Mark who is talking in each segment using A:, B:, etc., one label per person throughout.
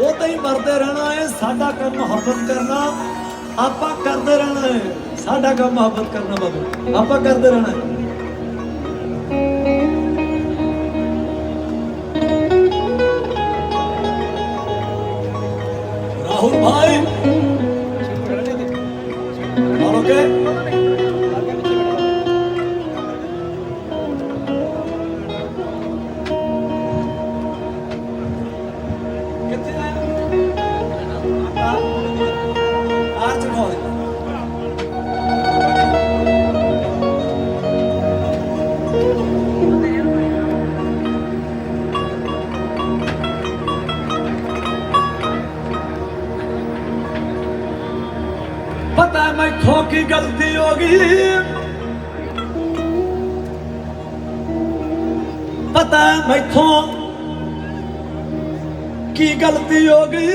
A: ਉਹ ਤਾਂ ਹੀ ਮਰਦੇ ਰਹਿਣਾ ਹੈ, ਸਾਡਾ ਕੰਮ ਮੁਹੱਬਤ ਕਰਨਾ। ਆਪਾਂ ਕਰਦੇ ਰਹਿਣਾ ਹੈ, ਸਾਡਾ ਕੰਮ ਮੁਹੱਬਤ ਕਰਨਾ ਬਾਬੂ। ਆਪਾਂ ਕਰਦੇ ਰਹਿਣਾ ਹੈ। ਰਾਹੁਲ ਭਾਈ ਪਤਾ ਮੈਥੋਂ ਕੀ ਗਲਤੀ ਹੋ ਗਈ। ਪਤਾ ਮੈਥੋਂ ਕੀ ਗਲਤੀ ਹੋ ਗਈ।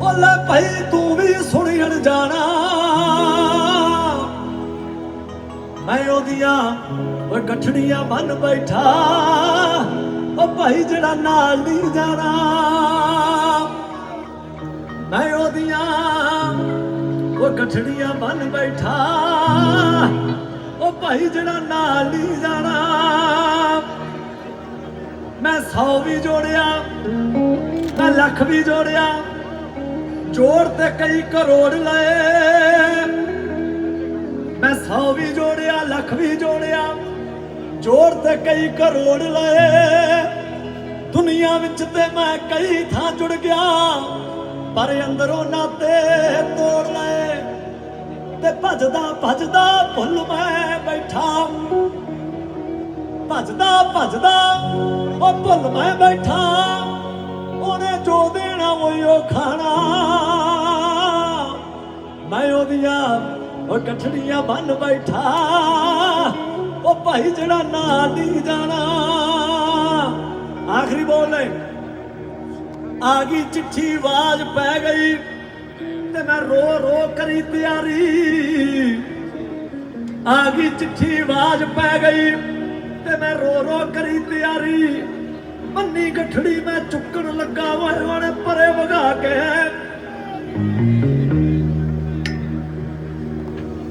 A: ਓਲੇ ਭਾਈ, ਤੂੰ ਵੀ ਸੁਣਨ ਜਾਣਾ। ਮੈਂ ਉਹਦੀਆਂ ਉਹ ਗੱਠੜੀਆਂ ਬੰਨ ਬੈਠਾ। ਉਹ ਭਾਈ, ਜਿਹੜਾ ਨਾਲ ਨਹੀਂ ਜਾਣਾ। ਮੈਂ ਉਹਦੀਆਂ ਕਠੜੀਆਂ ਗਠੜੀਆਂ ਬੈਠਾ। ਉਹ ਭਾਈ ਜਿਹੜਾ ਨਾਲ ਨਹੀਂ ਜਾਣਾ। ਮੈਂ 100 ਵੀ ਜੋੜਿਆ, ਮੈਂ ਲੱਖ ਵੀ ਜੋੜਿਆ। ਜੋੜ ਤੇ ਕਈ ਕਰੋੜ ਲਏ। ਮੈਂ 100 ਵੀ ਜੋੜਿਆ, ਲੱਖ ਵੀ ਜੋੜਿਆ। ਜੋੜ ਤੇ ਕਈ ਕਰੋੜ ਲਏ। ਦੁਨੀਆ ਵਿੱਚ ਤੇ ਮੈਂ ਕਈ ਥਾਂ ਜੁੜ ਗਿਆ। ਪਰ ਅੰਦਰੋਂ ਨਾਤੇ ਤੋੜ ਲਏ। ਤੇ ਭਜਦਾ ਭਜਦਾ ਭੁੱਲ ਮੈਂ ਬੈਠਾ। ਭਜਦਾ ਭਜਦਾ ਉਹ ਭੁੱਲ ਮੈਂ ਬੈਠਾ। ਉਹਨੇ ਜੋ ਦੇਣਾ ਉਹ ਖਾਣਾ। ਮੈਂ ਉਹਦੀਆਂ ਉਹ ਕਠੜੀਆਂ ਬੰਨ ਬੈਠਾ। ਉਹ ਭਾਈ ਜਿਹੜਾ ਨਾਲ ਨਹੀਂ ਜਾਣਾ। ਆਖਰੀ ਬੋਲ ਲੈ ਆ ਗਈ ਚਿੱਠੀ ਆਵਾਜ਼ ਪੈ ਗਈ। ਤੇ ਮੈਂ ਰੋ ਰੋ ਕਰੀ ਤਿਆਰੀ। ਆ ਗਈ ਚਿੱਠੀ, ਆਵਾਜ਼ ਪੈ ਗਈ ਤੇ ਮੈਂ ਰੋ ਰੋ ਕਰੀ ਤਿਆਰੀ। ਮੰਨੀ ਗਠੜੀ ਮੈਂ ਚੁੱਕਣ ਲੱਗਾ ਓਏ ਉਹਨੇ ਪਰੇ ਵਗਾ ਕੇ।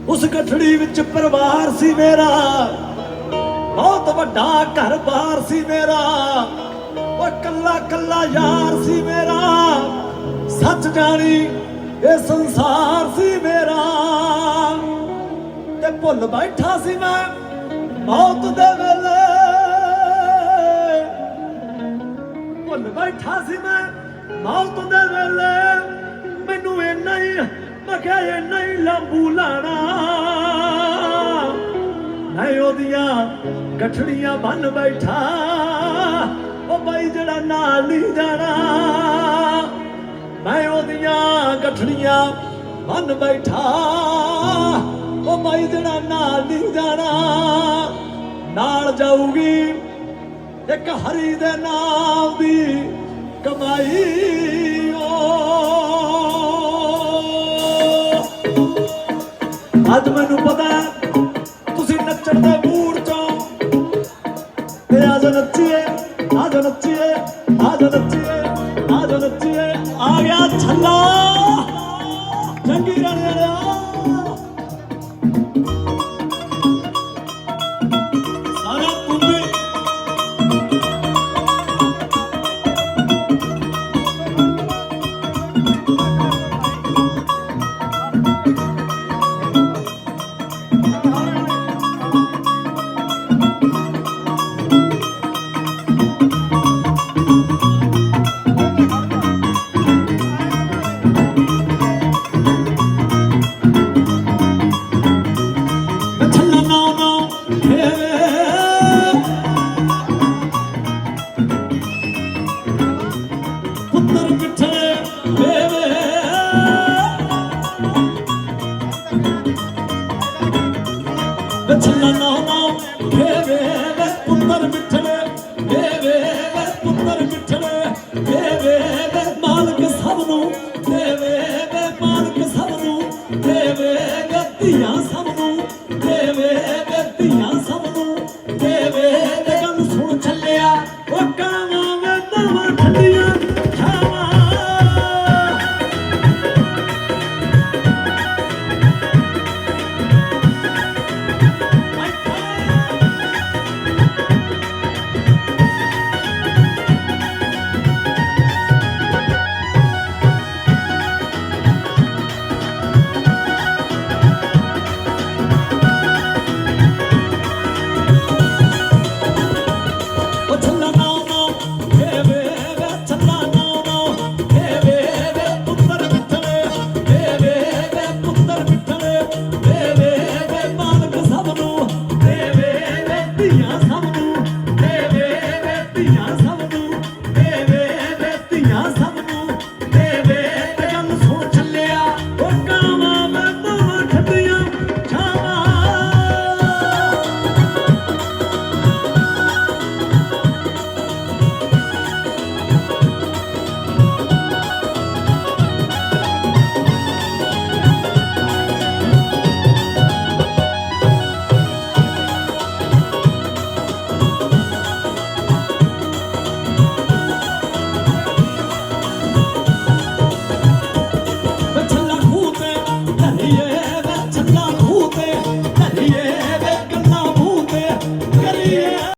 A: ਉਸ ਗਠੜੀ ਵਿੱਚ ਪਰਿਵਾਰ ਸੀ ਮੇਰਾ, ਬਹੁਤ ਵੱਡਾ ਘਰ-ਬਾਰ ਸੀ ਮੇਰਾ। ਉਹ ਕੱਲਾ ਕੱਲਾ ਯਾਰ ਸੀ ਮੇਰਾ, ਸੱਚ ਜਾਣੀ ਇਹ ਸੰਸਾਰ ਸੀ ਮੇਰਾ। ਤੇ ਭੁੱਲ ਬੈਠਾ ਸੀ ਮੈਂ ਮੌਤ ਦੇ ਵੇਲੇ। ਭੁੱਲ ਬੈਠਾ ਸੀ ਮੈਂ ਮੌਤ ਦੇ ਵੇਲੇ। ਮੈਨੂੰ ਇਹ ਨਹੀਂ ਮੈਂ ਕਿਹਾ ਇਹ ਨਹੀਂ ਲੰਬੂ ਲਾਣਾ। ਮੈਂ ਉਹਦੀਆਂ ਗਠੜੀਆਂ ਬੰਨ ਬੈਠਾ। ਉਹ ਬਾਈ ਜਿਹੜਾ ਨਾਲ ਨਹੀਂ ਜਾਣਾ। ਉਹਦੀਆਂ ਗਠੜੀਆਂ ਬੈਠਾ। ਉਹ ਬਾਈ ਜਿਹੜਾ ਨਾਲ ਨਹੀਂ ਜਾਣਾ ਨਾਲ ਜਾਊਗੀ ਇੱਕ ਹਰੀ ਦੇ ਨਾਮ ਦੀ ਕਮਾਈ। ਓ ਅੱਜ ਮੈਨੂੰ ਪਤਾ ਤੁਸੀਂ ਨੱਚਣ ਦੇ ਮੂਡ ਚੋਂ। ਤੇ ਆਜੋ ਨੱਚੀਏ ਆਜੋ ਨੱਚੀਏ ਆਜੋ ਨੱਚੀਏ। Thank mm -hmm. you. bunlar bitene, evet bunlar bitene, evet.